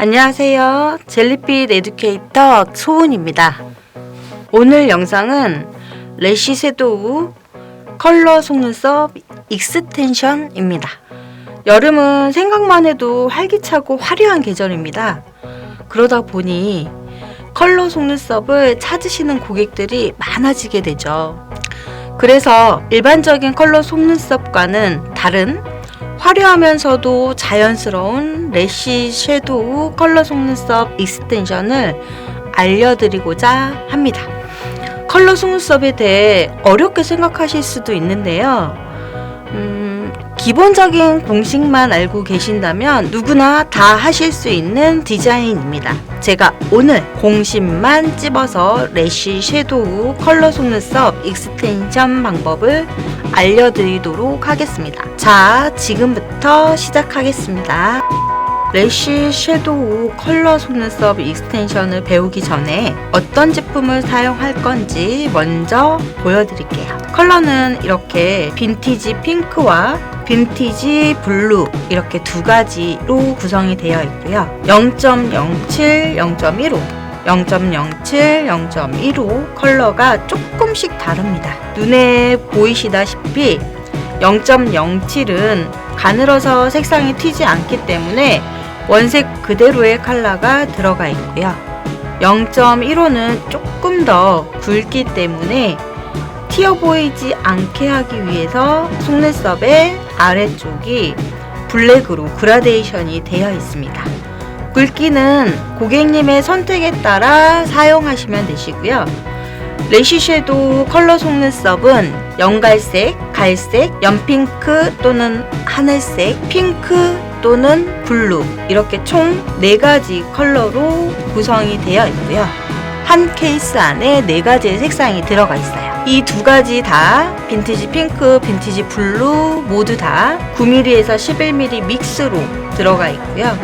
안녕하세요. 젤리빛 에듀케이터 소은입니다. 오늘 영상은 래쉬 섀도우 컬러 속눈썹 익스텐션입니다. 여름은 생각만 해도 활기차고 화려한 계절입니다. 그러다 보니 컬러 속눈썹을 찾으시는 고객들이 많아지게 되죠. 그래서 일반적인 컬러 속눈썹과는 다른 화려하면서도 자연스러운 래쉬 섀도우 컬러 속눈썹 익스텐션을 알려드리고자 합니다. 컬러 속눈썹에 대해 어렵게 생각하실 수도 있는데요. 음, 기본적인 공식만 알고 계신다면 누구나 다 하실 수 있는 디자인입니다. 제가 오늘 공식만 찝어서 래쉬 섀도우 컬러 속눈썹 익스텐션 방법을 알려드리도록 하겠습니다. 자, 지금부터 시작하겠습니다. 래쉬 섀도우 컬러 속눈썹 익스텐션을 배우기 전에 어떤 제품을 사용할 건지 먼저 보여드릴게요. 컬러는 이렇게 빈티지 핑크와 빈티지 블루 이렇게 두 가지로 구성이 되어 있고요. 0.07, 0.15 0.07, 0.15 컬러가 조금씩 다릅니다. 눈에 보이시다시피 0.07은 가늘어서 색상이 튀지 않기 때문에 원색 그대로의 컬러가 들어가 있고요. 0.15는 조금 더 굵기 때문에 튀어 보이지 않게 하기 위해서 속눈썹의 아래쪽이 블랙으로 그라데이션이 되어 있습니다. 굵기는 고객님의 선택에 따라 사용하시면 되시고요. 레시 섀도우 컬러 속눈썹은 연갈색, 갈색, 연핑크 또는 하늘색, 핑크 또는 블루 이렇게 총 4가지 컬러로 구성이 되어 있고요. 한 케이스 안에 4가지의 색상이 들어가 있어요. 이 두 가지 다 빈티지 핑크, 빈티지 블루 모두 다 9mm에서 11mm 믹스로 들어가 있고요.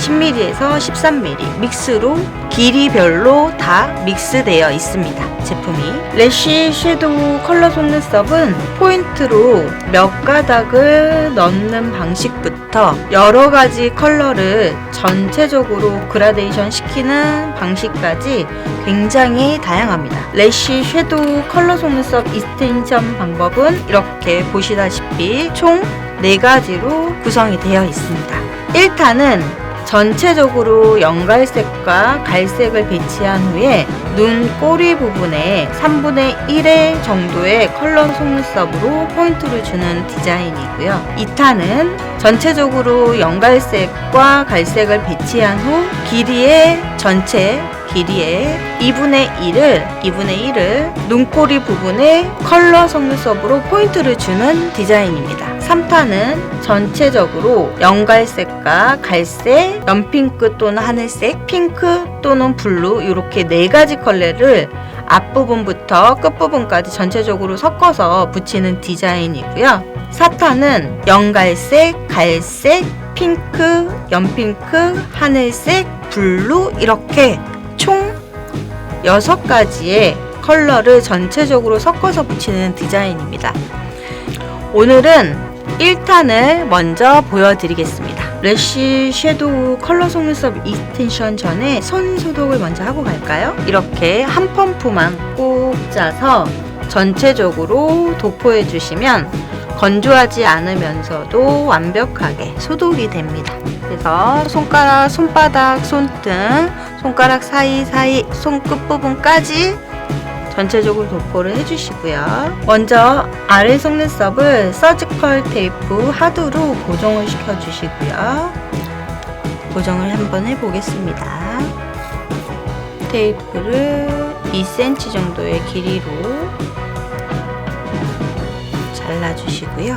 10mm에서 13mm 믹스로 길이별로 다 믹스되어 있습니다. 제품이 래쉬 섀도우 컬러 속눈썹은 포인트로 몇 가닥을 넣는 방식부터 여러 가지 컬러를 전체적으로 그라데이션 시키는 방식까지 굉장히 다양합니다. 래쉬 섀도우 컬러 속눈썹 익스텐션 방법은 이렇게 보시다시피 총 4가지로 구성이 되어 있습니다. 1탄은 전체적으로 연갈색과 갈색을 배치한 후에 눈 꼬리 부분에 3분의 1의 정도의 컬러 속눈썹으로 포인트를 주는 디자인이고요. 2탄은 전체적으로 연갈색과 갈색을 배치한 후 길이의 전체 길이의 2분의 1을 2분의 1을 눈꼬리 부분에 컬러 속눈썹으로 포인트를 주는 디자인입니다. 3탄은 전체적으로 연갈색과 갈색, 연핑크 또는 하늘색, 핑크 또는 블루 이렇게 네 가지 컬러를 앞부분부터 끝부분까지 전체적으로 섞어서 붙이는 디자인이고요. 4탄은 연갈색, 갈색, 핑크, 연핑크, 하늘색, 블루 이렇게 총 6가지의 컬러를 전체적으로 섞어서 붙이는 디자인입니다. 오늘은 1탄을 먼저 보여드리겠습니다. 래쉬 섀도우 컬러 속눈썹 익스텐션 전에 손 소독을 먼저 하고 갈까요? 이렇게 한 펌프만 꼭 짜서 전체적으로 도포해 주시면 건조하지 않으면서도 완벽하게 소독이 됩니다. 그래서 손가락, 손바닥, 손등, 손가락 사이사이, 손끝 부분까지 전체적으로 도포를 해주시고요. 먼저 아래 속눈썹을 서지컬 테이프 하드로 고정을 시켜주시고요. 고정을 한번 해보겠습니다. 테이프를 2cm 정도의 길이로 잘라주시고요.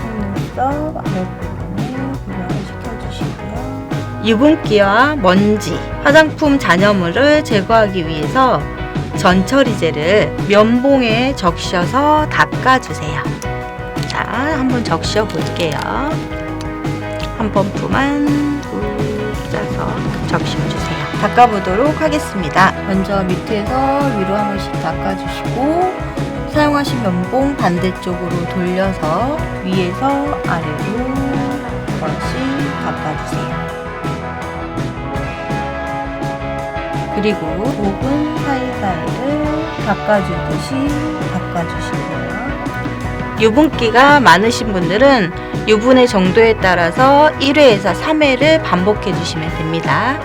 속눈썹 아랫 유분기와 먼지, 화장품 잔여물을 제거하기 위해서 전처리제를 면봉에 적셔서 닦아주세요. 자, 한번 적셔 볼게요. 한 펌프만 꾹 짜서 적셔주세요. 닦아보도록 하겠습니다. 먼저 밑에서 위로 한 번씩 닦아주시고 사용하신 면봉 반대쪽으로 돌려서 위에서 아래로 한 번씩 닦아주세요. 그리고 부분 사이사이를 닦아주듯이 닦아주시고요. 유분기가 많으신 분들은 유분의 정도에 따라서 1회에서 3회를 반복해 주시면 됩니다.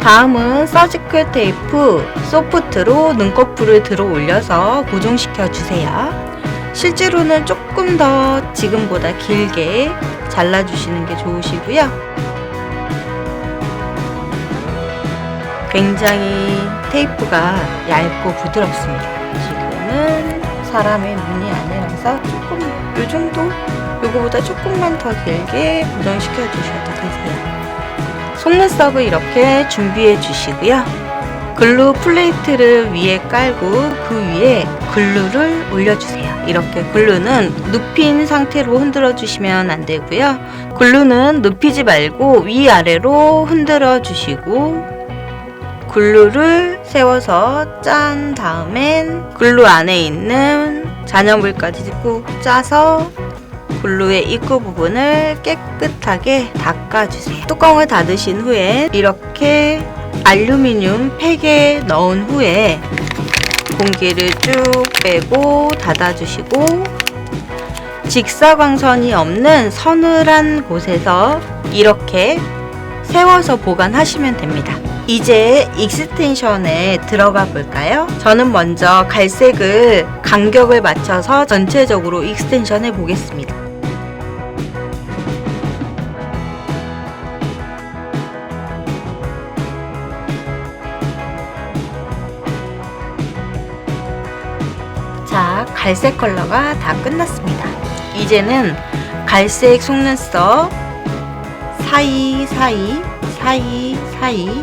다음은 서지클 테이프 소프트로 눈꺼풀을 들어 올려서 고정시켜 주세요. 실제로는 조금 더 지금보다 길게 잘라주시는 게 좋으시고요. 굉장히 테이프가 얇고 부드럽습니다. 지금은 사람의 눈이 아니라서 조금 요 정도 요거보다 조금만 더 길게 고정시켜 주셔도 되세요. 속눈썹을 이렇게 준비해 주시고요. 글루 플레이트를 위에 깔고 그 위에 글루를 올려주세요. 이렇게 글루는 눕힌 상태로 흔들어 주시면 안 되고요. 글루는 눕히지 말고 위아래로 흔들어 주시고 글루를 세워서 짠 다음엔 글루 안에 있는 잔여물까지 꾹 짜서 글루의 입구 부분을 깨끗하게 닦아주세요. 뚜껑을 닫으신 후에 이렇게 알루미늄 팩에 넣은 후에 공기를 쭉 빼고 닫아주시고 직사광선이 없는 서늘한 곳에서 이렇게 세워서 보관하시면 됩니다. 이제 익스텐션에 들어가 볼까요? 저는 먼저 갈색을 간격을 맞춰서 전체적으로 익스텐션 해 보겠습니다. 자, 갈색 컬러가 다 끝났습니다. 이제는 갈색 속눈썹 사이사이 사이사이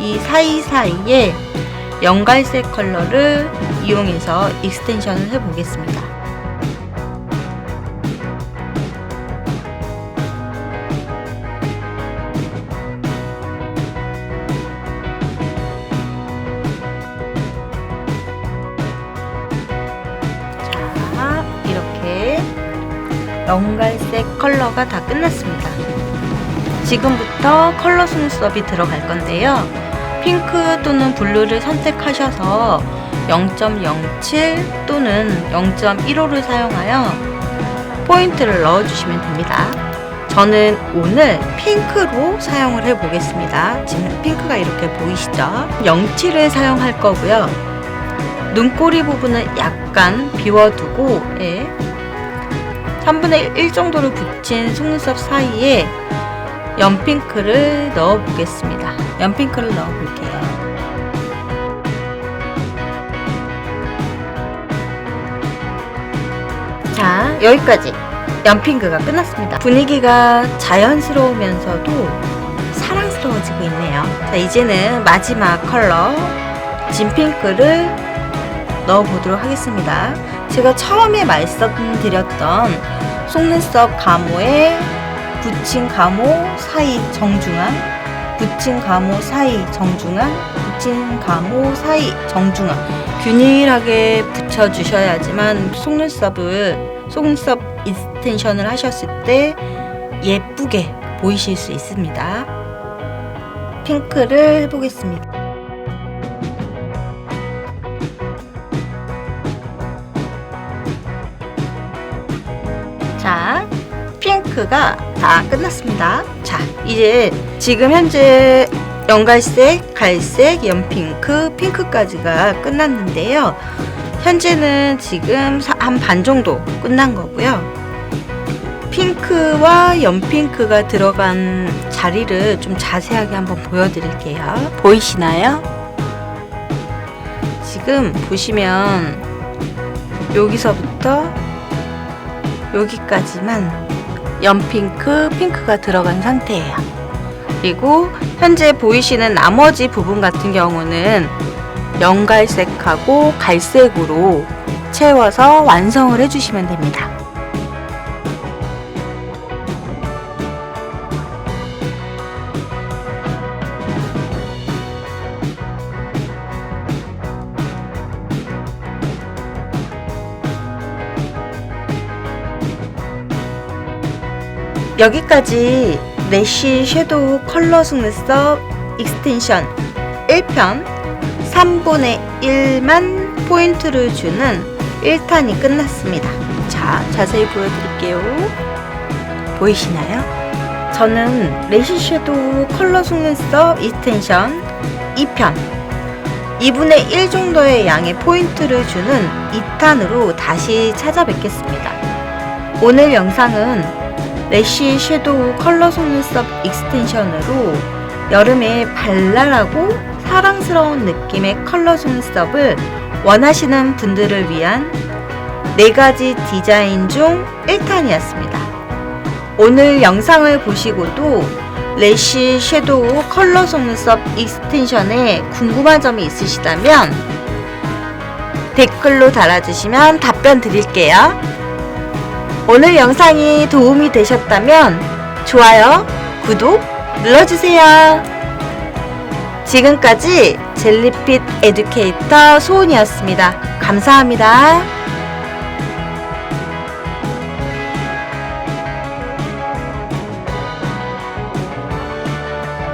이 사이사이에 연갈색 컬러를 이용해서 익스텐션을 해보겠습니다. 자, 이렇게 연갈색 컬러가 다 끝났습니다. 지금부터 컬러 속눈썹이 들어갈 건데요. 핑크 또는 블루를 선택하셔서 0.07 또는 0.15를 사용하여 포인트를 넣어주시면 됩니다. 저는 오늘 핑크로 사용을 해 보겠습니다. 지금 핑크가 이렇게 보이시죠? 07을 사용할 거고요. 눈꼬리 부분은 약간 비워두고 예. 3분의 1 정도를 붙인 속눈썹 사이에 연핑크를 넣어 보겠습니다. 연핑크를 넣어 볼게요. 자, 여기까지 연핑크가 끝났습니다. 분위기가 자연스러우면서도 사랑스러워지고 있네요. 자, 이제는 마지막 컬러 진핑크를 넣어 보도록 하겠습니다. 제가 처음에 말씀드렸던 속눈썹 가모에 붙인 가모 사이 정중앙, 붙인 가모 사이 정중앙, 붙인 가모 사이 정중앙 균일하게 붙여주셔야지만 속눈썹을 속눈썹 익스텐션을 하셨을 때 예쁘게 보이실 수 있습니다. 핑크를 해보겠습니다. 자, 핑크가 다 끝났습니다. 자, 이제 지금 현재 연갈색, 갈색, 연핑크, 핑크까지가 끝났는데요. 현재는 지금 한 반 정도 끝난 거고요. 핑크와 연핑크가 들어간 자리를 좀 자세하게 한번 보여드릴게요. 보이시나요? 지금 보시면 여기서부터 여기까지만 연핑크, 핑크가 들어간 상태예요. 그리고 현재 보이시는 나머지 부분 같은 경우는 연갈색하고 갈색으로 채워서 완성을 해주시면 됩니다. 여기까지 내쉬 섀도우 컬러 속눈썹 익스텐션 1편 3분의 1만 포인트를 주는 1탄이 끝났습니다. 자, 자세히 보여드릴게요. 보이시나요? 저는 레시 섀도우 컬러 속눈썹 익스텐션 2편 2분의 1 정도의 양의 포인트를 주는 2탄으로 다시 찾아뵙겠습니다. 오늘 영상은 레시 섀도우 컬러 속눈썹 익스텐션으로 여름에 발랄하고 사랑스러운 느낌의 컬러 속눈썹을 원하시는 분들을 위한 4가지 디자인 중 1탄이었습니다. 오늘 영상을 보시고도 레시 섀도우 컬러 속눈썹 익스텐션에 궁금한 점이 있으시다면 댓글로 달아주시면 답변 드릴게요. 오늘 영상이 도움이 되셨다면 좋아요, 구독 눌러주세요. 지금까지 젤리핏 에듀케이터 소은이었습니다. 감사합니다.